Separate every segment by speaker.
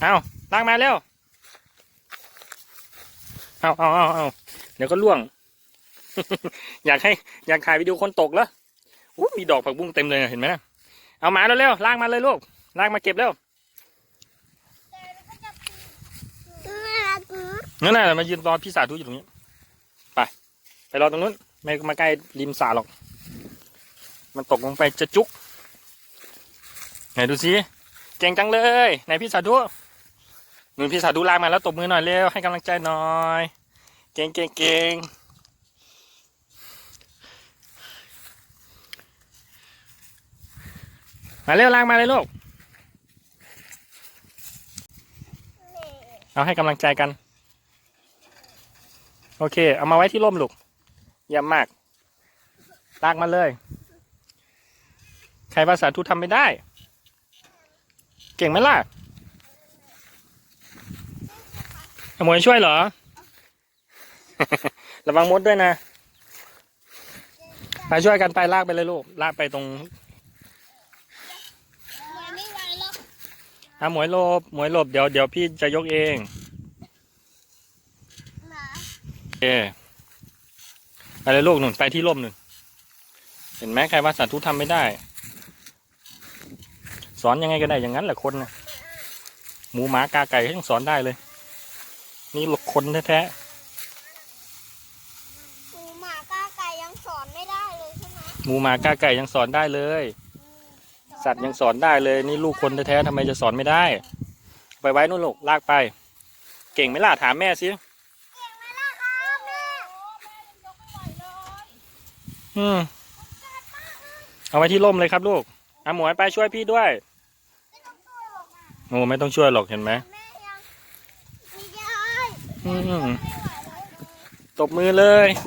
Speaker 1: เอาลากมาเร็ว เอาเอาเอาเอาเดี๋ยวก็ล่วง อยากให้ อยากถ่ายวิดีโอคนตกแล้วอู้มีดอกผักบุ้งเต็มเลยเห็นไหมนะเอามาเร็วๆลากมาเลยลูกลากมาเก็บเร็ว
Speaker 2: น่ารักนะ
Speaker 1: นั่นน่ะมายืนรอพี่สาธุอยู่ตรงนี้ ไป ไปรอตรงนู้น ไม่มาใกล้ริมสระหรอก มันตกลงไปจะจุก ไหนดูสิ เก่งจังเลยไหนพี่สาธุหนุนพี่สาธุลากมาแล้วตบมือหน่อยเร็วให้กำลังใจหน่อย เก่งเก่งเก่งมาเร็วลากมาเลยลูก เอาให้กำลังใจกัน โอเค เอามาไว้ที่ร่มลูกเยี่ยมมากลากมาเลย ใครภาษาทูทำไม่ได้ เก่งไหมล่ะขโมยช่วยเหรอ ระวังมดด้วยนะ ไปช่วยกันไปลากไปเลยลูก ลากไปตรง
Speaker 2: มันไม่ไหวหรอก
Speaker 1: อะหมวยหลบหมวยหลบเดี๋ยวเดี๋ยวพี่จะยกเอง
Speaker 2: หมา
Speaker 1: โอเคไปเลยลูกหนุนไปที่ร่มหนึ่งเห็นไหมใครว่าสาธุทำไม่ได้ สอนยังไงก็ได้อย่างนั้นแหละคนนะหมูหมากาไก่ยังสอนได้เลย นี่คนแท้
Speaker 2: หมูหมาก้าไก่ยังสอนไม่ได้เลยใช่ไหม
Speaker 1: ๆหมูหมากาไก่ยังสอนได้เลย สัตว์ยังสอนได้เลยนี่ลูกคนแท้ๆทำไมจะสอนไม่ได้ ไปไว้นู่นลูกลากไป เก่งไหมล่ะถามแม่สิ
Speaker 2: เก่งไหมล่ะครับแม่
Speaker 1: อืมเอาไว้ที่ร่มเลยครับลูกอาหมวยไปช่วยพี่ด้วย
Speaker 2: ไม่ต้องตัวหรอก
Speaker 1: โอ้ไม่ต้องช่วยหรอกเห็นไหม
Speaker 2: แม่ยังไม่ได้
Speaker 1: อืม
Speaker 2: ไม่ไหวเลย
Speaker 1: ตบมือเลย
Speaker 2: เ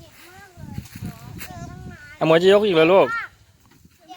Speaker 2: จ็บมากเลยเจอตั้งนาน
Speaker 1: อาหมวยจะยกอีกแล้วลูก
Speaker 2: มาก